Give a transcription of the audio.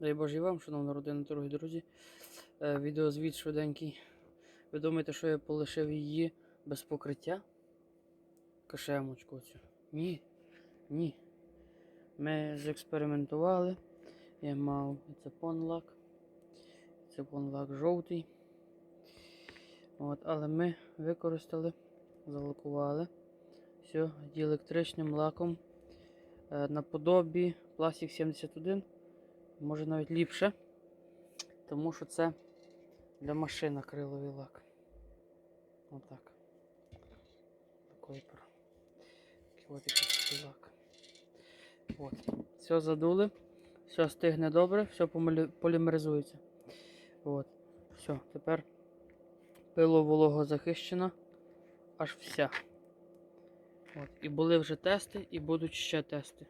Дай Боже і вам, шановна родина, дорогі друзі. Е, Відеозвіт швиденький. Ви думаєте, що я полишив її без покриття? Кашемочку цю. Ні. Ні. Ми зекспериментували. Я мав цепон-лак. Цепон-лак жовтий. От, але ми використали, залакували. Все, діелектричним лаком. Е, наподобі пластик 71. Може навіть ліпше. Тому що це для машин акриловий лак. Отак. Такий лак. От. Все задули. Все стигне добре, все полімеризується. От. Все, тепер пило волого захищена. Аж вся. От. І були вже тести, і будуть ще тести.